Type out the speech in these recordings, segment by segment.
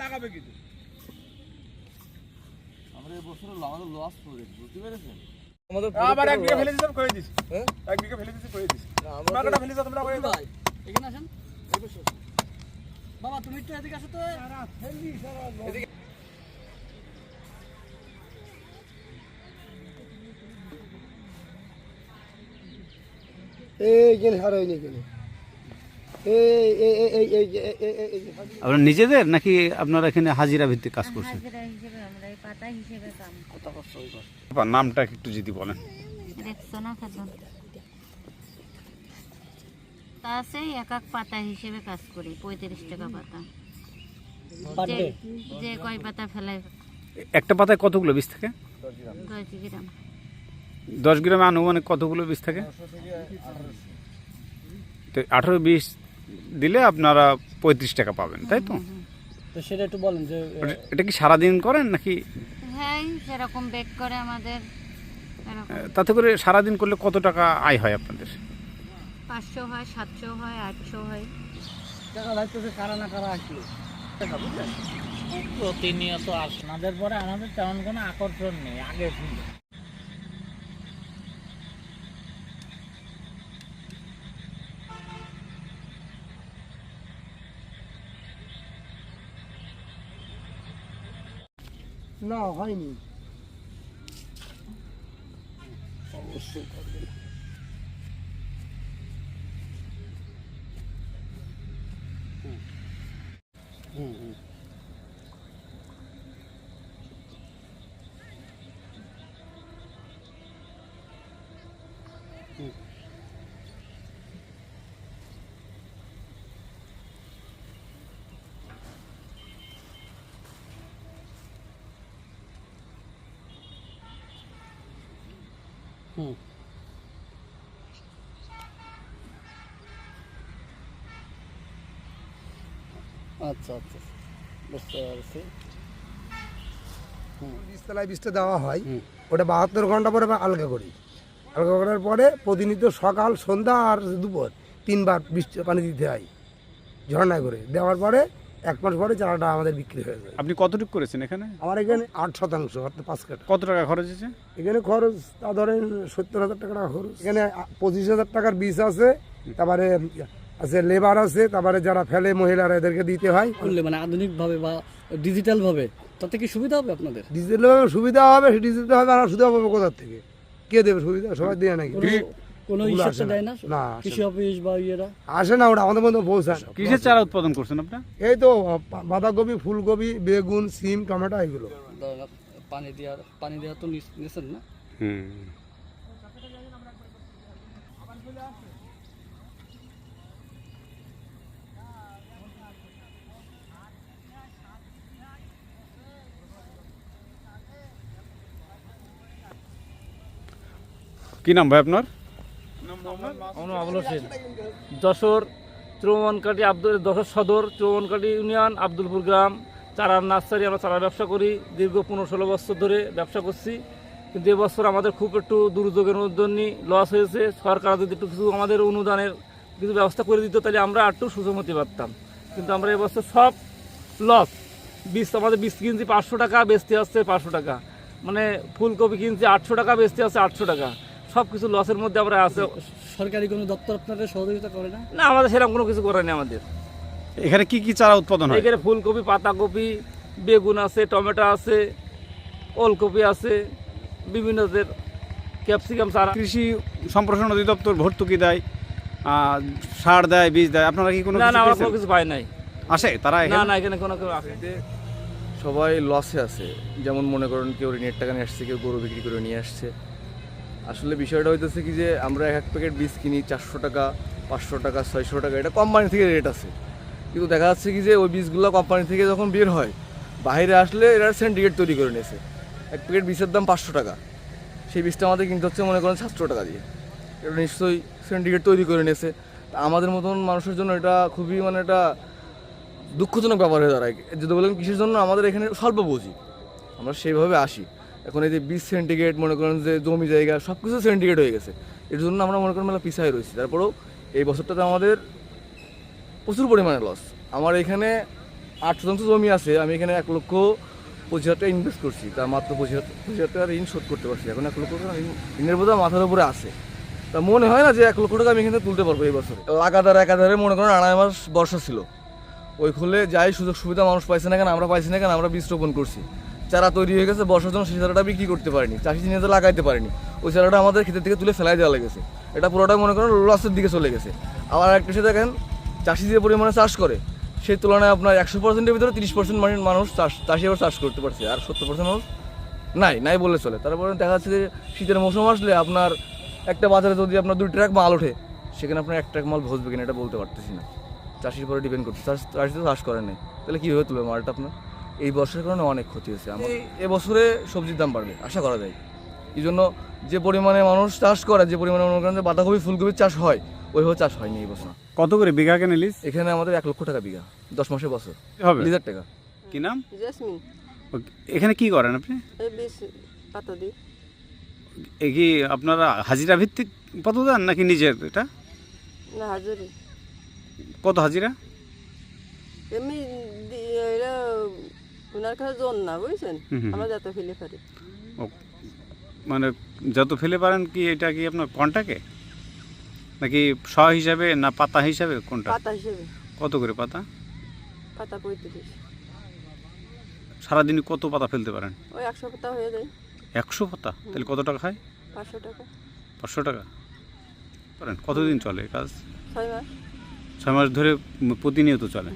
লাগাবে কিন্তু আমরা এবছর আমাদের লস প্রজেক্ট বুঝতে পেরেছেন আবার এক বিঘা ফেলে দিছি কয়ে দিছি এক বিঘা ফেলে দিছি কয়ে দিছি তোমরা ফেলে তোমরা কয়ে দাও এখানে আসেন। বাবা তুমি একটু এদিকে আসো তো। এইখানে হারাই নি আপনার নিজেদের নাকি আপনারা এখানে হাজিরা ভিত্তিক কাজ করছেন? হাজিরা হিসেবে আমরা এই পাতা হিসেবে কাম আপনার নামটা একটু যদি বলেন। দেখছ তা সেই এক এক পাতা হিসেবে কাজ করি পঁয়ত্রিশ টাকা পাতা। যে- যে কয় পাতা একটা পাতায় কতগুলো বীজ থাকে? দশ গ্রাম। দশ গ্রামে আনুমানিক কতগুলো বীজ থাকে? তো আঠারো বিশ দিলে আপনারা পঁয়ত্রিশ টাকা পাবেন তাই তো? তো সেটা একটু বলেন যে এটা কি সারাদিন করেন নাকি? হ্যাঁ সেরকম বেক করে আমাদের এরকম। তাতে করে সারাদিন করলে কত টাকা আয় হয় আপনাদের? পাঁচশো হয় সাতশো হয় আটশো হয়। টাকা লাগতেছে কারা না কারা আসলো। প্রতিনিয়ত আসনাদের পরে আমাদের তেমন কোনো আকর্ষণ নেই আগে ছিল। না হয়নি। আচ্ছা আচ্ছা। বুঝতে পারছি। বীজতলায় বীজটা দেওয়া হয় ওটা বাহাত্তর ঘণ্টা পরে আবার আলগা করি। আলগা করার পরে প্রতিনিয়ত সকাল সন্ধ্যা আর দুপুর তিনবার পানি দিতে হয় ঝর্ণা করে। দেওয়ার পরে এক মাস পরে চারাটা আমাদের বিক্রি হয়ে যায়। আপনি কতটুকু করেছেন এখানে? আমার এখানে আট শতাংশ অর্থাৎ পাঁচ কাটা কত টাকা খরচ হয়েছে? এখানে খরচ তা ধরেন সত্তর হাজার টাকা খরচ। এখানে পঁচিশ হাজার টাকার বীজ আছে তারপরে আছে লেবার আছে তারপরে যারা ফেলে মহিলারা এদেরকে দিতে হয়। করলে মানে আধুনিকভাবে বা ডিজিটালভাবে তাতে কি সুবিধা হবে আপনাদের? ডিজিটালভাবে সুবিধা হবে সে ডিজিটাল হবে আর সুবিধা পাবো কোথার থেকে? কে দেবে সুবিধা? সবাই দেয় নাকি? কোনো- কোনো ওগুলো আসে হিসাবটা দেয় না। না, কৃষি অফিস বা ইয়েরা। আসে না ওটা আমাদের মধ্যে পৌঁছায় না। কিসের চারা উৎপাদন করছেন আপনার এই তো বাঁধাকপি ফুলকপি বেগুন সিম টমেটো এগুলো। পানি দেওয়ার পানি দেওয়া তো নিয়েছেন না? হুম। কি নাম ভাই আপনার? যশোর চৌমনকাটি আব্দুল যশোর সদর চৌমনকাটি ইউনিয়ন, আব্দুলপুর গ্রাম। চারার নার্সারি আমরা চারা ব্যবসা করি। দীর্ঘ পনেরো ষোলো বছর ধরে ব্যবসা করছি। কিন্তু এবছর আমাদের খুব একটু দুর্যোগের জন্য লস হয়েছে। সরকার যদি একটু কিছু আমাদের অনুদানের কিছু ব্যবস্থা করে দিত, তাহলে আমরা একটু সুষম হতে পারতাম। কিন্তু আমরা এবছর সব লস বীজ আমাদের বীজ কিনছি পাঁচশো টাকা, বেচতে আসছে পাঁচশো টাকা। মানে ফুলকপি কিনছি আটশো টাকা, বেচতে আসছে আটশো টাকা। সব কিছু লসের মধ্যে আমরা আছে। সরকারি কোনো দপ্তর আপনাদের সহযোগিতা করে না? না আমাদের সেরকম কোনো কিছু করেনি আমাদের। এখানে কি কি চারা উৎপাদন হয়? এখানে ফুলকপি পাতাকপি বেগুন আছে টমেটো আছে ওলকপি আছে বিভিন্ন ক্যাপসিকাম চারা। কৃষি সম্প্রসারণ অধিদপ্তর ভর্তুকি দেয় সার দেয় বীজ দেয় আপনারা কি কোনো না কিছু না আমরা কোনো কিছু পাই নাই। আসে? তারা না এখানে? না এখানে কোনো কেউ আসে। সবাই লসে আছে। যেমন মনে করেন কেউ ঋণের টাকা নিয়ে আসছে কেউ গরু বিক্রি করে নিয়ে আসছে। আসলে বিষয়টা হইতেছে কি যে আমরা এক এক প্যাকেট বীজ কিনি, চারশো টাকা, পাঁচশো টাকা, ছয়শো টাকা, এটা কোম্পানি থেকে রেট আছে। কিন্তু দেখা যাচ্ছে কি যে ওই বীজগুলো কোম্পানি থেকে যখন বের হয়, বাইরে আসলে এরা সেন্ডিকেট তৈরি করে নিয়েছে। এক প্যাকেট বীজের দাম পাঁচশো টাকা। সেই বীজটা আমাদের কিনতে হচ্ছে মনে করেন সাতশো টাকা দিয়ে। এটা নিশ্চয়ই সেন্ডিকেট তৈরি করে নিয়েছে। আমাদের মতন মানুষের জন্য এটা খুবই মানে এটা দুঃখজনক ব্যাপার হয়ে দাঁড়ায়। যদি বলেন কিসের জন্য, আমাদের এখানে স্বল্প বুঝি আমরা সেইভাবে আসি। এখন এই যে বীজ সেন্টিগ্রেড মনে করেন যে জমি জায়গা সব কিছু সেন্টিগ্রেড হয়ে গেছে। এর জন্য আমরা মনে করেন মেলা পিছায় রয়েছি। তারপরেও এই বছরটাতে আমাদের প্রচুর পরিমাণে লস আমার এখানে আট শতাংশ জমি আছে, আমি এখানে এক লক্ষ পঁচিশ হাজার টাকা ইনভেস্ট করছি। তার মাত্র পঁচিশ হাজার পঁচিশ হাজার টাকা ঋণ শোধ করতে পারছি। এখন এক লক্ষ টাকা ঋণের বোঝা মাথার উপরে আছে। তা মনে হয় না যে এক লক্ষ টাকা আমি এখানে তুলতে পারব এই বছরে। লাগাতার একাধারে মনে করেন আড়াই মাস বর্ষা ছিল। ওই খুলে যাই সুযোগ সুবিধা মানুষ পাইছে না কেন, আমরা পাইছি না কেন, আমরা বীজ রোপণ করছি। চারা তৈরি হয়ে গেছে, বর্ষার জন্য সেই চারাটা বিক্রি করতে পারিনি, চাষি নিজে লাগাইতে পারিনি। ওই চারাটা আমাদের ক্ষেতের থেকে তুলে ফেলাই দেওয়া লেগেছে। এটা পুরোটাই মনে করেন লসের দিকে চলে গেছে। আবার একটা বিষয় দেখেন, চাষি যে পরিমাণে চাষ করে, সেই তুলনায় আপনার একশো পার্সেন্টের ভিতরে তিরিশ পার্সেন্ট মানুষ চাষ চাষি আবার চাষ করতে পারছে, আর সত্তর পার্সেন্ট মানুষ নাই নাই বললে চলে। তারপরে দেখা যাচ্ছে যে শীতের মৌসুম আসলে আপনার একটা বাজারে যদি আপনার দুই ট্রাক মাল ওঠে, সেখানে আপনার এক ট্রাক মাল ভসবে কিনা এটা বলতে পারতেছি না। চাষির পরে ডিপেন্ড করছে। চাষ চাষি তো চাষ করেন নাই। তাহলে কীভাবে তুলবে মালটা আপনার? এই বর্ষার কারণে অনেক ক্ষতি হয়েছে। আমার এবছরে সবজির দাম বাড়বে আশা করা যায়। এই জন্য যে পরিমাণে মানুষ চাষ করে যে পরিমাণে মনে করেন যে বাঁধাকপি ফুলকপির চাষ হয় ওইভাবে চাষ হয়নি এই বছর। কত করে বিঘা কেনে লিজ এখানে আমাদের এক লক্ষ টাকা বিঘা দশ মাসে বছর। হবে? লিজার টাকা। কি নাম? জেসমিন। এখানে কি করেন আপনি? এই পাতা দিই। এ কি আপনারা হাজিরা ভিত্তিক কত দেন নাকি নিজের এটা? না হাজুরি। কত হাজিরা? এমনি ওনার কাছে জোন না বুঝছেন। আমরা যত ফেলে পারি। মানে যত ফেলে পারেন কি এটা কি আপনার কন্টাকে? নাকি শ হিসাবে না পাতা হিসাবে কোনটা? পাতা হিসেবে। কত করে পাতা? পাতা পঁয়ত্রিশ। সারাদিনে কত পাতা ফেলতে পারেন? ওই একশো পাতা হয়ে যায়। একশো পাতা? তাহলে কত টাকা খায় পাঁচশো টাকা। পাঁচশো টাকা। পারেন কতদিন চলে কাজ? ছয় মাস। ছয় মাস ধরে প্রতিনিয়ত চলে?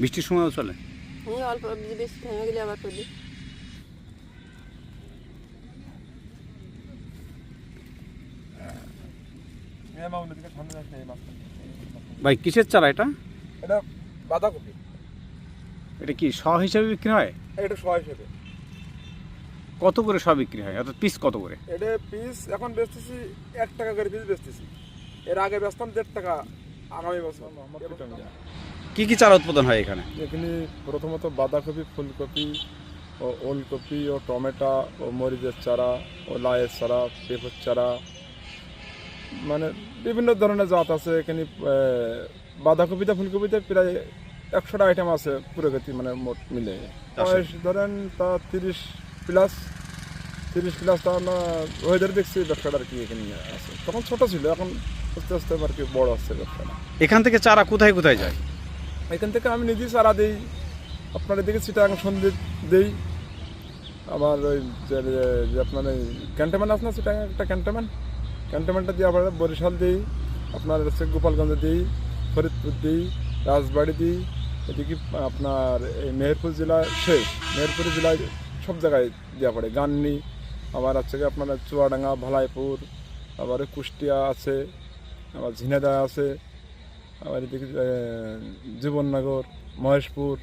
বৃষ্টির সময়ও চলে? হুম অল্প বেশি থেমে গেলে আবার করি এই মামুনের দিকে সামনে যাচ্ছে এই মাছটা। ভাই কিসের চারা এটা? এটা বাঁধাকপি। এটা কি শ হিসাবে বিক্রি হয়? এটা ছয় হিসেবে। কত করে শ বিক্রি হয়? অর্থাৎ পিস কত করে? এটা পিস এখন বেচতেছি এক টাকা করে পিস বেচতেছি। এর আগে বেচতাম দেড় টাকা আগামী বছর। কি কি চারা উৎপাদন হয় এখানে? এখানে প্রথমত বাঁধাকপি ফুলকপি ও ওলকপি ও টমেটো ও মরিচের চারা ও লাইয়ের চারা পেঁপের চারা মানে বিভিন্ন ধরনের জাত আছে এখানে বাঁধাকপিতে ফুলকপিতে প্রায় একশোটা আইটেম আছে পুরো গতি মানে মোট মিলে। বয়স ধরেন তা তিরিশ প্লাস তিরিশ প্লাস তা আমরা ওয়েদার দেখছি ব্যবসাটা আর কি এখানে আছে। তখন ছোট ছিল এখন আস্তে আস্তে আর কি বড় আসছে ব্যবসাটা। এখান থেকে চারা কোথায় কোথায় যায়? এখান থেকে আমি নিজেই চারা দিই। আপনার এদিকে চিটাং সন্দ্বীপ দিই। আমার ওই যে আপনার ওই ক্যান্টনমেন্ট আছে না চিটাং একটা ক্যান্টনমেন্ট? ক্যান্টনমেন্টটা দিই আবার বরিশাল দিই, আপনার হচ্ছে গোপালগঞ্জ দিই, ফরিদপুর দিই, রাজবাড়ি দিই, এদিকে আপনার এই মেহেরপুর জেলা শেষ। মেহেরপুর জেলায় সব জায়গায় দেওয়া পড়ে। গান্নি আবার কি আপনার চুয়াডাঙ্গা, ভালাইপুর, আবার কুষ্টিয়া আছে, আবার ঝিনাদা আছে। আবার এদিকে জীবননগর মহেশপুর।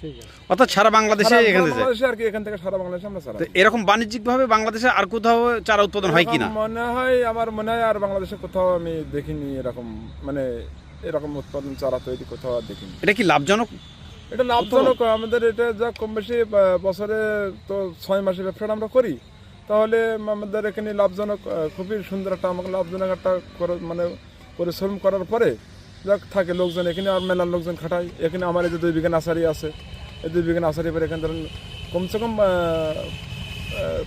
ঠিক অর্থাৎ সারা বাংলাদেশে সারা এখান থেকে। বাংলাদেশে আর কি এখান থেকে সারা বাংলাদেশে আমরা দিই। এরকম বাণিজ্যিকভাবে বাংলাদেশে আর কোথাও চারা উৎপাদন হয় কিনা? মনে হয় আমার মনে হয় আর বাংলাদেশে কোথাও আমি দেখিনি এরকম মানে এরকম উৎপাদন চারা তৈরি কোথাও আর দেখিনি। এটা কি লাভজনক? এটা লাভজনক আমাদের এটা যা কম বেশি বছরে তো ছয় মাসে ব্যবসাটা আমরা করি। তাহলে আমাদের এখানে লাভজনক খুবই সুন্দর একটা আমাকে লাভজনক একটা করে- মানে পরিশ্রম করার পরে যাক থাকে লোকজন এখানে আর মেলার লোকজন খাটায়। এখানে আমার এই যে দুই বিঘা নার্সারি আছে এই দুই বিঘা নার্সারি পরে এখানে ধরেন কমসে কম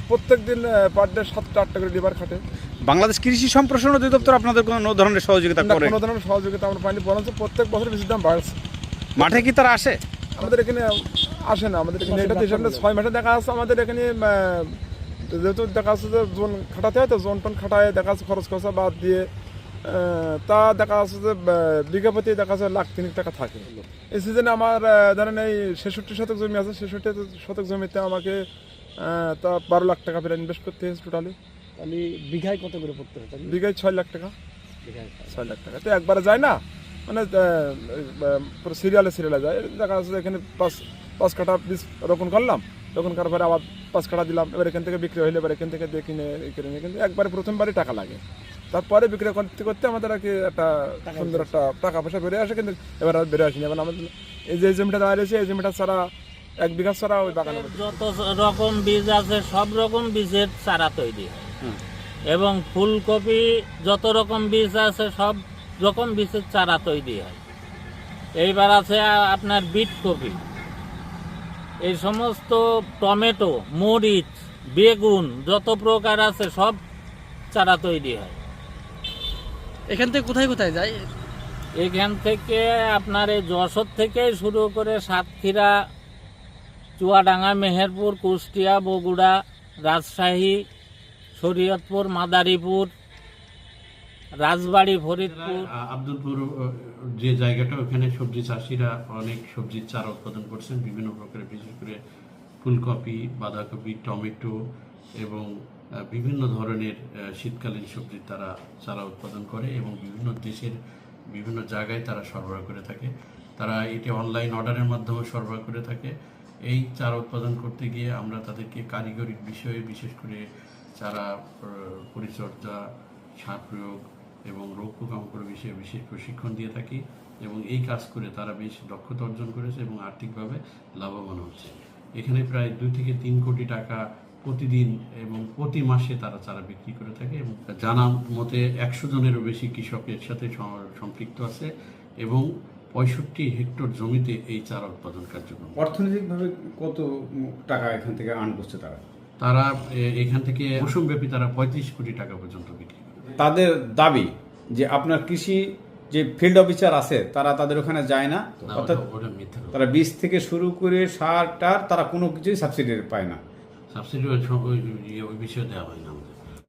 প্রত্যেক দিন পার ডে সাতটা আটটা করে লিভার খাটে। বাংলাদেশ কৃষি সম্প্রসারণ অধিদপ্তর আপনাদের কোনো ধরনের সহযোগিতা করে? কোনো ধরনের সহযোগিতা আমরা পাইনি বরঞ্চ প্রত্যেক বছর বেশি দাম বাড়ছে। মাঠে কি তারা আসে? আমাদের এখানে আসে না আমাদের এখানে এটা সামনে ছয় মাসে দেখা আছে আমাদের এখানে যেহেতু দেখা যাচ্ছে যে জোন খাটাতে হয় তো জোন টোন খাটায় দেখা যাচ্ছে খরচ খরচা বাদ দিয়ে তা দেখা যাচ্ছে যে বিঘা প্রতি দেখা যাচ্ছে লাখ তিন টাকা থাকে। এই সিজনে আমার ধরেন এই ছেষট্টি শতক জমি আছে ছেষট্টি শতক জমিতে আমাকে তা বারো লাখ টাকা প্রায় ইনভেস্ট করতে হয়েছে টোটালি তাহলে বিঘায় কত করে পড়তে হবে বিঘায় ছয় লাখ টাকা। ছয় লাখ। টাকা। তো একবারে যায় না? মানে সিরিয়ালে সিরিয়ালে যায়। দেখা যাচ্ছে এখানে পাঁচ পাঁচ কাঠা বীজ রোপণ করলাম। রোপণ করার পরে আবার পাঁচ কাঠা দিলাম। এবার এখান থেকে বিক্রি হইলে এবার এখান থেকে এই করে নিয়ে কিন্তু একবারে প্রথমবারই টাকা লাগে। তারপরে বিক্রি করতে করতে আমাদের আর কি একটা সুন্দর একটা টাকা পয়সা বেড়ে আসে কিন্তু এবার আর বেড়ে আসেনি। এবার আমাদের এই যে জমিটা দাঁড়িয়ে রয়েছে এই জমিটা ছাড়া এক বিঘা ছাড়া ওই মধ্যে যত রকম বীজ আছে সব রকম বীজের চারা তৈরি হয়। এবং ফুলকপি যত রকম বীজ আছে সব রকম বীজের চারা তৈরি হয়। এইবার আছে আপনার বিট কপি। এই সমস্ত টমেটো মরিচ বেগুন যত প্রকার আছে সব চারা তৈরি হয়। এখান থেকে কোথায় কোথায় যায়? এখান থেকে আপনার এই যশোর থেকে শুরু করে সাতক্ষীরা চুয়াডাঙ্গা মেহেরপুর কুষ্টিয়া বগুড়া রাজশাহী শরীয়তপুর মাদারীপুর রাজবাড়ি ফরিদপুর। আব্দুলপুর যে জায়গাটা ওখানে সবজি চাষিরা অনেক সবজির চারা উৎপাদন করছেন বিভিন্ন প্রকারের বিশেষ করে ফুলকপি বাঁধাকপি টমেটো এবং বিভিন্ন ধরনের শীতকালীন সবজির তারা চারা উৎপাদন করে এবং বিভিন্ন দেশের বিভিন্ন জায়গায় তারা সরবরাহ করে থাকে। তারা এটি অনলাইন অর্ডারের মাধ্যমে সরবরাহ করে থাকে। এই চারা উৎপাদন করতে গিয়ে আমরা তাদেরকে কারিগরি বিষয়ে বিশেষ করে চারা পরিচর্যা, সার প্রয়োগ এবং রোগ পোকামাকড় বিষয়ে বিশেষ প্রশিক্ষণ দিয়ে থাকি এবং এই কাজ করে তারা বেশ দক্ষতা অর্জন করেছে এবং আর্থিকভাবে লাভবান হচ্ছে। এখানে প্রায় দুই থেকে তিন কোটি টাকা প্রতিদিন এবং প্রতি মাসে তারা চারা বিক্রি করে থাকে এবং জানা মতে একশো জনেরও বেশি কৃষকের সাথে সম্পৃক্ত আছে এবং পঁয়ষট্টি হেক্টর জমিতে এই চারা উৎপাদন কার্যক্রম। অর্থনৈতিকভাবে কত টাকা এখান থেকে আর্ন করছে তারা? তারা এখান থেকে মৌসুমব্যাপী তারা পঁয়ত্রিশ কোটি টাকা পর্যন্ত বিক্রি তাদের দাবি যে আপনার কৃষি যে ফিল্ড অফিসার আছে তারা তাদের ওখানে যায় না অর্থাৎ। তারা বীজ থেকে শুরু করে সার টার তারা কোনো কিছুই সাবসিডি পায় না। সাবসিডি ওই ওই- বিষয়ে দেওয়া হয় না